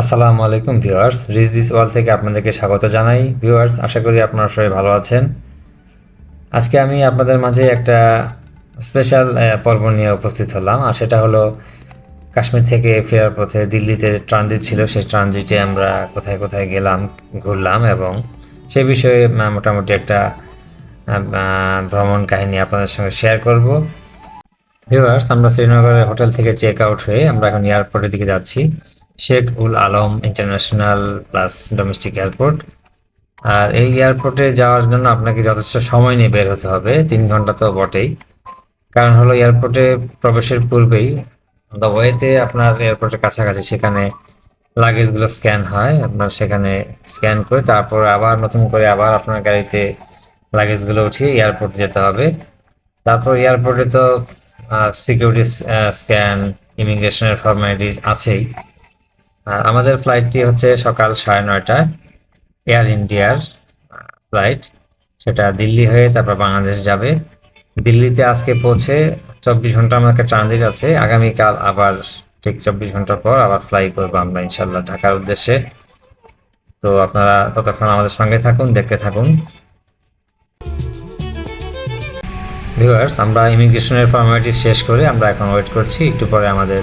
আসসালামু আলাইকুম ভিউয়ার্স রিজবিস ওয়াল থেকে আপনাদেরকে স্বাগত জানাই। ভিউয়ার্স, আশা করি আপনারা সবাই ভালো আছেন। আজকে আমি আপনাদের মাঝে একটা স্পেশাল পর্ব নিয়ে উপস্থিত হলাম, আর সেটা হলো কাশ্মীর থেকে ফেরার পথে দিল্লিতে ট্রানজিট ছিল। সেই ট্রানজিটে আমরা কোথায় কোথায় গেলাম, ঘুরলাম এবং সে বিষয়ে মোটামুটি একটা ভ্রমণ কাহিনী আপনাদের সঙ্গে শেয়ার করব। ভিউয়ার্স, আমরা শ্রীনগরের হোটেল থেকে চেক আউট হয়ে আমরা এখন এয়ারপোর্টের দিকে যাচ্ছি। Sheikh ul Alam international plus domestic airport. আর এই এয়ারপোর্টে যাওয়ার জন্য আপনাকে যথেষ্ট সময় নিয়ে বের হতে হবে, তিন ঘণ্টা তো বটেই। কারণ হলো এয়ারপোর্টে প্রবেশের পূর্বেই দ্য ওয়েতে আপনার এয়ারপোর্টের কাছাকাছি সেখানে লাগেজগুলো স্ক্যান হয়, আপনার সেখানে স্ক্যান করে তারপর আবার নতুন করে আবার আপনার গাড়িতে লাগেজগুলো উঠিয়ে এয়ারপোর্ট যেতে হবে। তারপর এয়ারপোর্টে তো সিকিউরিটি স্ক্যান ইমিগ্রেশনের ফর্মালিটিস আছেই। আর আমাদের ফ্লাইটটি হচ্ছে সকাল সাড়ে নয়টায়। এয়ার ইন্ডিয়ার ফ্লাইট সেটা দিল্লি হয়ে তারপর বাংলাদেশ যাবে। দিল্লিতে আজকে পৌঁছে চব্বিশ ঘণ্টা আমাকে ট্রানজিট আছে। আগামীকাল আবার ঠিক চব্বিশ ঘণ্টা পর আবার ফ্লাই করব আমরা ইনশাল্লাহ ঢাকার উদ্দেশ্যে। তো আপনারা ততক্ষণ আমাদের সঙ্গে থাকুন, দেখতে থাকুন। ভিউয়ার্স আমরা ইমিগ্রেশনের ফর্মালিটি শেষ করে আমরা এখন ওয়েট করছি। একটু পরে আমাদের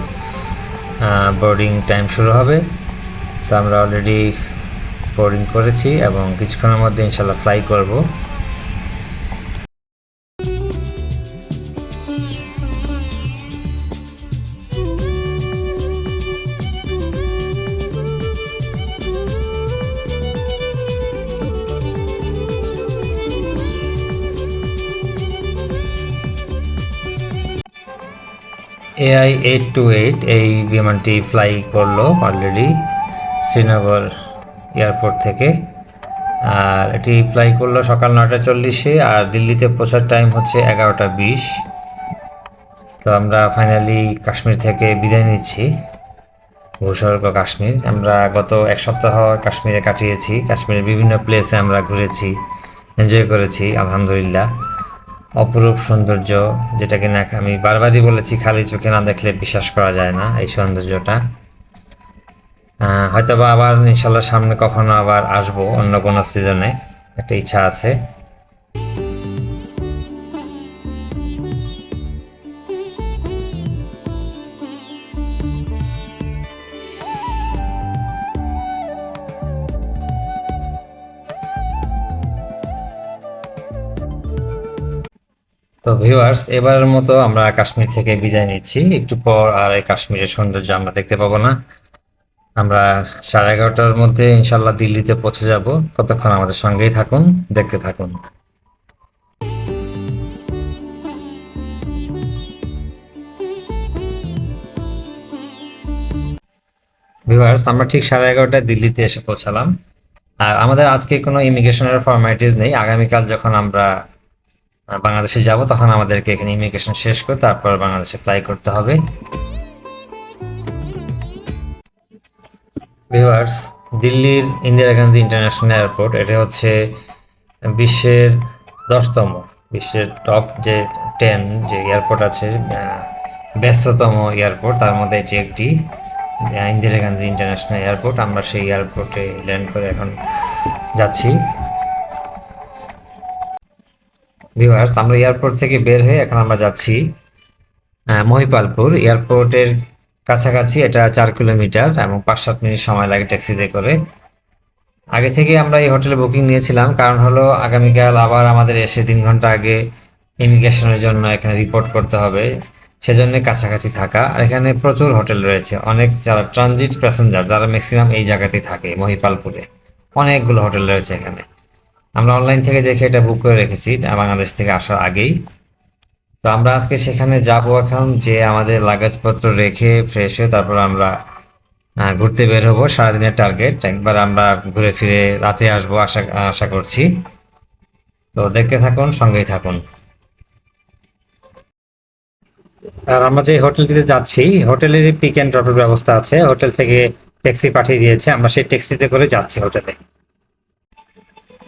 বোর্ডিং টাইম শুরু হবে। তো আমরা অলরেডি বোর্ডিং করেছি এবং কিছুক্ষণের মধ্যে ইনশাল্লাহ ফ্লাই করব। এআই এইট টু এইট এই বিমানটি ফ্লাই করল অলরেডি শ্রীনগর এয়ারপোর্ট থেকে। আর এটি ফ্লাই করল সকাল নয়টা চল্লিশে আর দিল্লিতে পৌঁছার টাইম হচ্ছে এগারোটা বিশ। তো আমরা ফাইনালি কাশ্মীর থেকে বিদায় নিচ্ছি। ভূস্বর্গ কাশ্মীর। আমরা গত এক সপ্তাহ কাশ্মীরে কাটিয়েছি। কাশ্মীরের বিভিন্ন প্লেসে আমরা ঘুরেছি এনজয় করেছি, আলহামদুলিল্লাহ। অপরূপ সৌন্দর্য যেটাকে না আমি বারবারই বলেছি খালি চোখে না দেখলে বিশ্বাস করা যায় না এই সৌন্দর্যটা। আহ, হয়তোবা আবার ইনশাল্লাহ সামনে কখনো আবার আসব অন্য কোনো সিজনে একটা ইচ্ছা আছে। ভিউয়ার্স এবারের মতো আমরা কাশ্মীর থেকে বিদায় নিচ্ছি। একটু পর আর এই কাশ্মীরের সৌন্দর্য আমরা দেখতে পাবো না। আমরা সাড়ে এগারোটার মধ্যে ইনশাল্লাহ দিল্লিতে পৌঁছে যাব। ততক্ষণ আমাদের সঙ্গেই থাকুন, দেখতে থাকুন। ভিউয়ার্স আমরা ঠিক সাড়ে এগারোটায় দিল্লিতে এসে পৌঁছালাম। আর আমাদের আজকে কোনো ইমিগ্রেশনের ফর্মালিটিস নেই। আগামীকাল যখন আমরা বাংলাদেশে যাব, তখন আমাদেরকে এখানে ইমিগ্রেশন শেষ করে তারপর বাংলাদেশে ফ্লাই করতে হবে। ভিউয়ার্স, দিল্লির ইন্দিরা গান্ধী ইন্টারন্যাশনাল এয়ারপোর্ট, এটা হচ্ছে বিশ্বের দশতম, বিশ্বের টপ যে টেন যে এয়ারপোর্ট আছে ব্যস্ততম এয়ারপোর্ট, তার মধ্যে এটি একটি ইন্দিরা গান্ধী ইন্টারন্যাশনাল এয়ারপোর্ট। আমরা সেই এয়ারপোর্টে ল্যান্ড করে এখন যাচ্ছি। ভিউয়ার্স আমরা এয়ারপোর্ট থেকে বের হয়ে এখন আমরা যাচ্ছি মহিপালপুর এয়ারপোর্টের কাছাকাছি, এটা চার কিলোমিটার এবং পাঁচ সাত মিনিট সময় লাগে ট্যাক্সিতে করে। আগে থেকে আমরা এই হোটেলে বুকিং নিয়েছিলাম, কারণ হলো আগামীকাল আবার আমাদের এসে তিন ঘণ্টা আগে ইমিগ্রেশনের জন্য এখানে রিপোর্ট করতে হবে, সেজন্য কাছাকাছি থাকা। আর এখানে প্রচুর হোটেল রয়েছে, অনেক যারা ট্রানজিট প্যাসেঞ্জার যারা ম্যাক্সিমাম এই জায়গাতেই থাকে মহিপালপুরে, অনেকগুলো হোটেল রয়েছে এখানে। আমরা অনলাইন থেকে দেখে এটা বুক করে রেখেছি বাংলাদেশ থেকে আসার আগেই। তো আমরা আজকে সেখানে যাব এখন, যে আমাদের লাগেজপত্র রেখে ফ্রেশ হয়ে তারপর আমরা ঘুরতে বের হব, সারাদিনের টার্গেট একবার আমরা ঘুরে ফিরে রাতে আসব আশা আশা করছি। তো দেখতে থাকুন, সঙ্গেই থাকুন। আর আমরা যে হোটেলটিতে যাচ্ছি হোটেলের পিক অ্যান্ড ড্রপের ব্যবস্থা আছে। হোটেল থেকে ট্যাক্সি পাঠিয়ে দিয়েছে, আমরা সেই ট্যাক্সিতে করে যাচ্ছি হোটেলে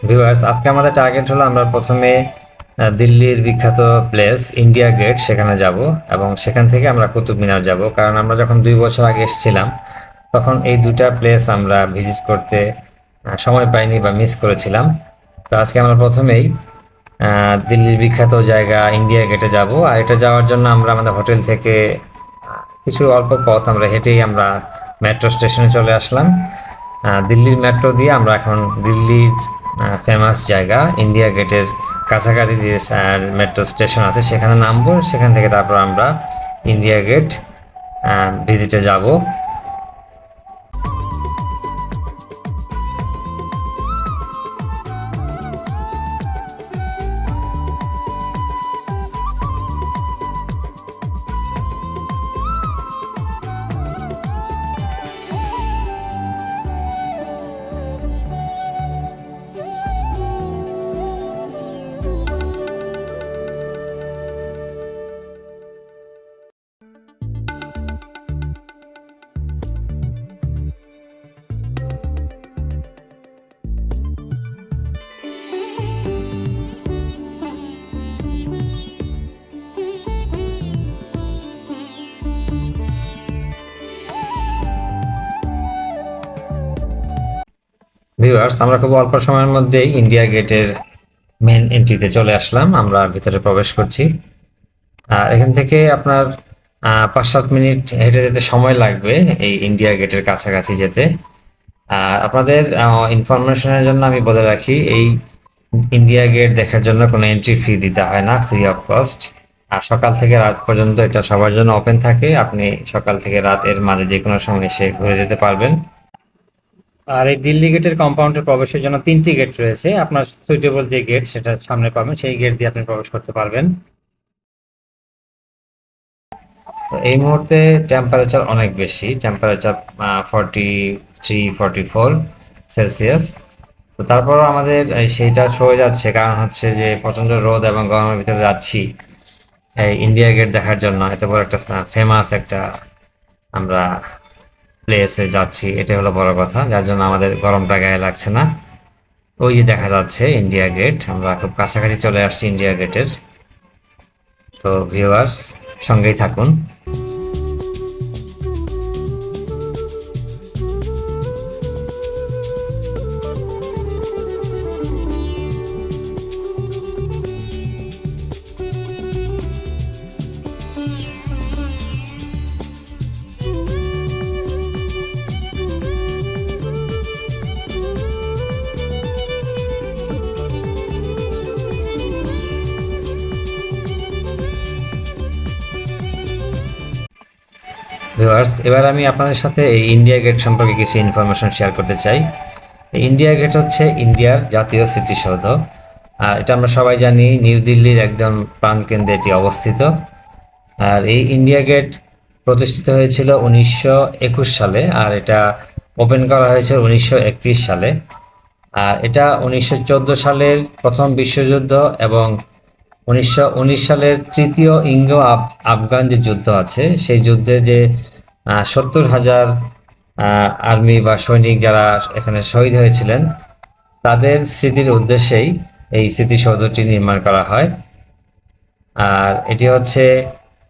ভিউয়ার্স, আজকে আমাদের টার্গেট হলো আমরা প্রথমে দিল্লির বিখ্যাত প্লেস ইন্ডিয়া গেট সেখানে যাব এবং সেখান থেকে আমরা কুতুব মিনার যাব। কারণ আমরা যখন দুই বছর আগে এসেছিলাম, তখন এই দুটা প্লেস আমরা ভিজিট করতে সময় পাইনি বা মিস করেছিলাম। তো আজকে আমরা প্রথমেই দিল্লির বিখ্যাত জায়গা ইন্ডিয়া গেটে যাব। আর এটা যাওয়ার জন্য আমরা আমাদের হোটেল থেকে কিছু অল্প পথ আমরা হেঁটেই আমরা মেট্রো স্টেশনে চলে আসলাম। দিল্লির মেট্রো দিয়ে আমরা এখন দিল্লির ফেমাস জায়গা ইন্ডিয়া গেটের কাছাকাছি যে মেট্রো স্টেশন আছে, সেখানে নামবো। সেখান থেকে তারপর আমরা ইন্ডিয়া গেট ভিজিটে যাব। ভিউয়ার্স আমরা খুব অল্প সময়ের মধ্যেই ইন্ডিয়া গেটের মেন এন্ট্রিতে চলে আসলাম। আমরা ভিতরে প্রবেশ করছি। এখান থেকে আপনার পাঁচ সাত মিনিট হেঁটে যেতে সময় লাগবে এই ইন্ডিয়া গেটের কাছাকাছি যেতে। আর আপনাদের ইনফরমেশনের জন্য আমি বলে রাখি, এই ইন্ডিয়া গেট দেখার জন্য কোনো এন্ট্রি ফি দিতে হয় না ফ্রি অফ কস্ট আর সকাল থেকে রাত পর্যন্ত এটা সবার জন্য ওপেন থাকে। আপনি সকাল থেকে রাত এর মাঝে যে কোনো সময় এসে ঘুরে যেতে পারবেন। আর এই দিল্লি গেটের কম্পাউন্ডে প্রবেশের জন্য তিনটি গেট রয়েছে। আপনার সুইটেবল যে গেট সেটা সামনে পাবেন, সেই গেট দিয়ে আপনি প্রবেশ করতে পারবেন। এই মুহূর্তে টেম্পারেচার অনেক বেশি temperature forty three forty four celsius তো তারপরও আমাদের সেইটা সয়ে যাচ্ছে, কারণ হচ্ছে যে প্রচণ্ড রোদ এবং গরমের ভিতরে যাচ্ছি। ইন্ডিয়া গেট দেখার জন্য এত বড় একটা ফেমাস একটা আমরা প্লেসে যাচ্ছি এটা হলো বড় কথা, যার জন্য আমাদের গরমটা গায়ে লাগছে না। ওই যে দেখা যাচ্ছে ইন্ডিয়া গেট আমরা খুব কাছাকাছি চলে আসছি ইন্ডিয়া গেটের তো ভিউয়ার্স সঙ্গেই থাকুন। ভিউয়ার্স, এবার আমি আপনাদের সাথে এই ইন্ডিয়া গেট সম্পর্কে কিছু ইনফরমেশন শেয়ার করতে চাই। ইন্ডিয়া গেট হচ্ছে ইন্ডিয়ার জাতীয় স্মৃতিসৌধ। আর এটা আমরা সবাই জানি, নিউ দিল্লির একদম প্রাণকেন্দ্রে এটি অবস্থিত। আর এই ইন্ডিয়া গেট প্রতিষ্ঠিত হয়েছিল উনিশশো একুশ সালে, আর এটা ওপেন করা হয়েছে উনিশশো একত্রিশ সালে। আর এটা উনিশশো চোদ্দ সালের প্রথম বিশ্বযুদ্ধ এবং উনিশশো উনিশ সালের তৃতীয় ইঙ্গ আফগান যে যুদ্ধ আছে, সেই যুদ্ধে যে সত্তর হাজার আর্মি বা সৈনিক যারা এখানে শহীদ হয়েছিলেন, তাদের স্মৃতির উদ্দেশ্যেই এই স্মৃতিসৌধটি নির্মাণ করা হয়। আর এটি হচ্ছে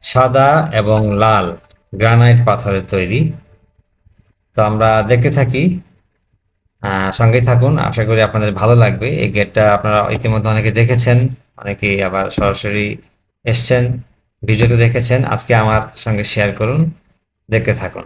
সাদা এবং লাল গ্রানাইট পাথরের তৈরি। তো আমরা দেখতে থাকি। সঙ্গেই থাকুন। আশা করি আপনাদের ভালো লাগবে। এই গেটটা আপনারা ইতিমধ্যে অনেকে দেখেছেন, অনেকেই আবার সরাসরি এসছেন, ভিডিওতে দেখেছেন। আজকে আমার সঙ্গে শেয়ার করুন। দেখতে থাকুন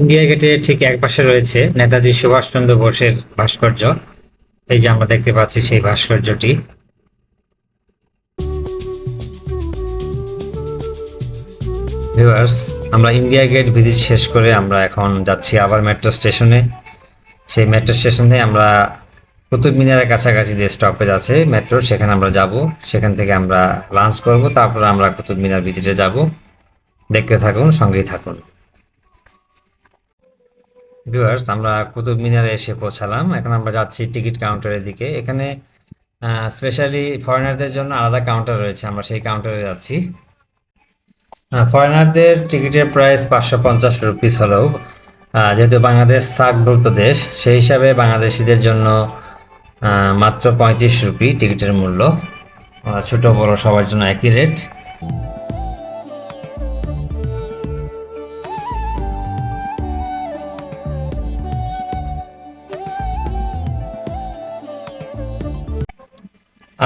ইন্ডিয়া গেটের ঠিক এক পাশে রয়েছে নেতাজি সুভাষচন্দ্র বোসের ভাস্কর্য। এই যে আমরা দেখতে পাচ্ছি সেই ভাস্কর্যটি। আমরা ইন্ডিয়া গেট ভিজিট শেষ করে আমরা এখন যাচ্ছি আবার মেট্রো স্টেশনে। সেই মেট্রো স্টেশন আমরা কুতুব মিনারের কাছাকাছি যে স্টপেজ আছে মেট্রোর সেখানে আমরা যাব। সেখান থেকে আমরা লাঞ্চ করব, তারপর আমরা কুতুব মিনার ভিজিটে যাব। দেখতে থাকুন, সঙ্গেই থাকুন। ভিউয়ার্স আমরা কুতুব মিনারে এসে পৌঁছালাম। এখন আমরা যাচ্ছি টিকিট কাউন্টারের দিকে। এখানে স্পেশালি ফরেনারদের জন্য আলাদা কাউন্টার রয়েছে। আমরা সেই কাউন্টারে যাচ্ছি। ফরেনারদের টিকিটের প্রাইস পাঁচশো পঞ্চাশ রুপিস হলেও যেহেতু বাংলাদেশ সার্কভুক্ত দেশ, সেই হিসাবে বাংলাদেশিদের জন্য মাত্র পঁয়ত্রিশ রুপি টিকিটের মূল্য। ছোট বড় সবার জন্য একই রেট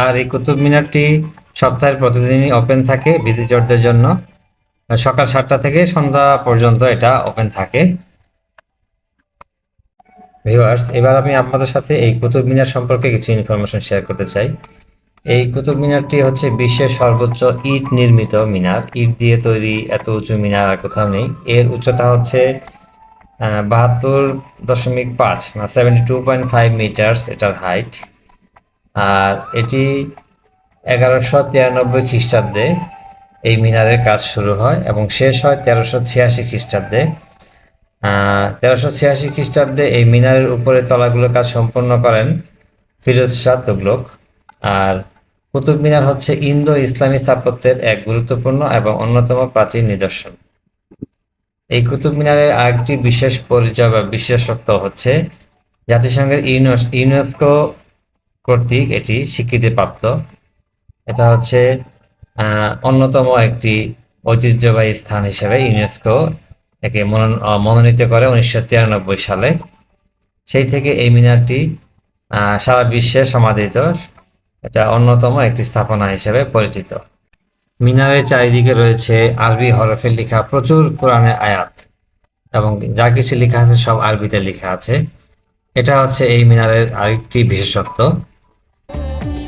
আর এই কুতুব মিনারটি সপ্তাহের প্রতিদিনই ওপেন থাকে ভিজিটরদের জন্য। সকাল সাতটা থেকে সন্ধ্যা পর্যন্ত এটা ওপেন থাকে। ভিউয়ার্স এবার আমি আপনাদের সাথে এই কুতুব মিনার সম্পর্কে কিছু ইনফরমেশন শেয়ার করতে চাই। এই কুতুব মিনারটি হচ্ছে বিশ্বের সর্বোচ্চ ইট নির্মিত মিনার। ইট দিয়ে তৈরি এত উঁচু মিনার আর কোথাও নেই। এর উচ্চতা হচ্ছে বাহাত্তর দশমিক পাঁচ seventy two point five metres এটার হাইট আর এটি এগারোশো তিরানব্বই খ্রিস্টাব্দে এই মিনারের কাজ শুরু হয় এবং শেষ হয় তেরোশো ছিয়াশি খ্রিস্টাব্দে। তেরোশো ছিয়াশি খ্রিস্টাব্দে এই মিনারের উপরে তলাগুলোর কাজ সম্পন্ন করেন ফিরোজ শাহ তুগলক। আর কুতুব মিনার হচ্ছে ইন্দো ইসলামী স্থাপত্যের এক গুরুত্বপূর্ণ এবং অন্যতম প্রাচীন নিদর্শন। এই কুতুব মিনারের আরেকটি বিশেষ পরিচয় বা বিশেষত্ব হচ্ছে জাতিসংঘের ইউনেস, ইউনেস্কো কর্তৃক এটি স্বীকৃতিপ্রাপ্ত। এটা হচ্ছে অন্যতম একটি ঐতিহ্যবাহী স্থান হিসেবে ইউনেস্কো একে মনোনীত করে উনিশশো তিরানব্বই সালে। সেই থেকে এই মিনারটি সারা বিশ্বে সমাদৃত। এটা অন্যতম একটি স্থাপনা হিসেবে পরিচিত। মিনারের চারিদিকে রয়েছে আরবি হরফে লেখা, প্রচুর কোরআনের আয়াত এবং যা কিছু লেখা আছে সব আরবিতে লেখা আছে। এটা হচ্ছে এই মিনারের আরেকটি বিশেষত্ব। Mm-hmm.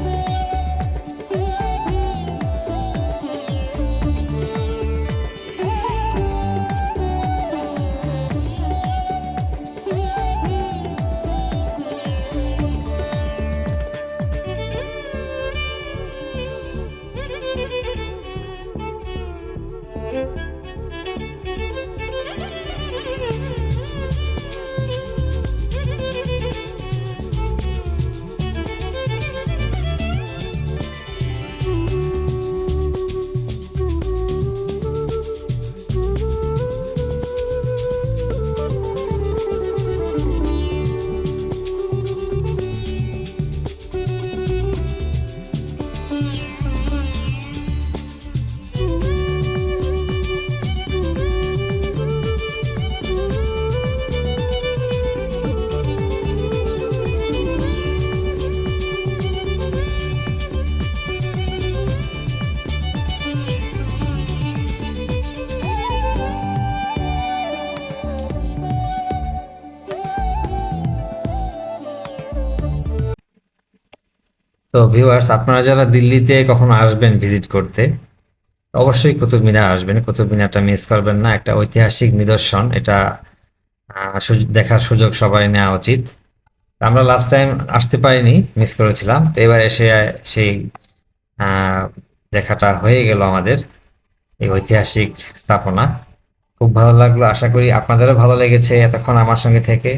তো ভিউয়ার্স আপনারা যারা দিল্লিতে কখনো আসবেন ভিজিট করতে, অবশ্যই কুতুব মিনার আসবেন। কুতুব মিনারটা মিস করবেন না, একটা ঐতিহাসিক নিদর্শন। এটা দেখার সুযোগ সবাই নেওয়া উচিত। আমরা লাস্ট টাইম আসতে পারিনি মিস করেছিলাম। তো এবার এসে, সেই দেখাটা হয়ে গেল আমাদের, এই ঐতিহাসিক স্থাপনা। খুব ভালো লাগল, আশা করি আপনাদেরও ভালো লেগেছে এতক্ষণ আমার সঙ্গে থেকে।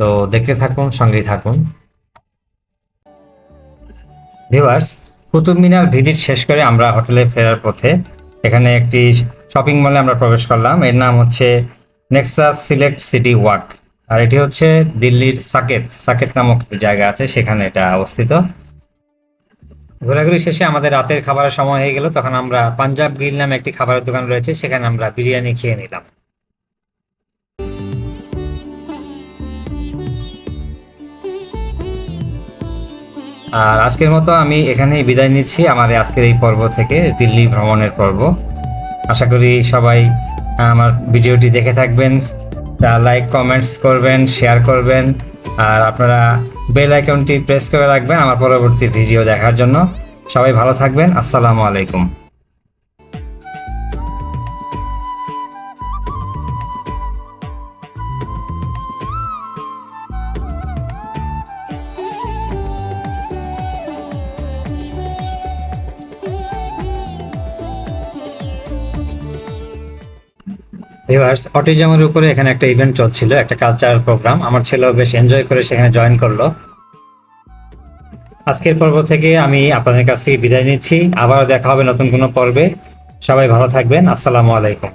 তো দেখতে থাকুন, সঙ্গেই থাকুন। ভিউয়ার্স, কুতুব মিনার ভিজিট শেষ করে আমরা হোটেলে ফেরার পথে এখানে একটি শপিং মলে আমরা প্রবেশ করলাম। এর নাম হচ্ছে নেক্সাস সিলেক্ট সিটি ওয়াক আর এটি হচ্ছে দিল্লির সাকেত সাকেত নামক জায়গা আছে, সেখানে এটা অবস্থিত। ঘোরাঘুরি শেষে আমাদের রাতের খাবারের সময় হয়ে গেল, তখন আমরা পাঞ্জাব গ্রিল নামে একটি খাবারের দোকান রয়েছে, সেখানে আমরা বিরিয়ানি খেয়ে নিলাম। আর আজকের মতো আমি এখানেই বিদায় নিচ্ছি আমার আজকের এই পর্ব থেকে, দিল্লি ভ্রমণের পর্ব। আশা করি সবাই আমার ভিডিওটি দেখে থাকবেন, তা লাইক কমেন্টস করবেন শেয়ার করবেন, আর আপনারা বেল আইকনটি প্রেস করে রাখবেন আমার পরবর্তী ভিডিও দেখার জন্য। সবাই ভালো থাকবেন, আসসালামু আলাইকুম। ভিউয়ার্স অটিজমের উপরে এখানে একটা ইভেন্ট চলছিল, একটা কালচারাল প্রোগ্রাম আমার ছেলেও বেশ এনজয় করে সেখানে জয়েন করল। আজকের পর্ব থেকে আমি আপনাদের কাছ থেকে বিদায় নিচ্ছি। আবারও দেখা হবে নতুন কোনো পর্বে। সবাই ভালো থাকবেন। আসসালামু আলাইকুম।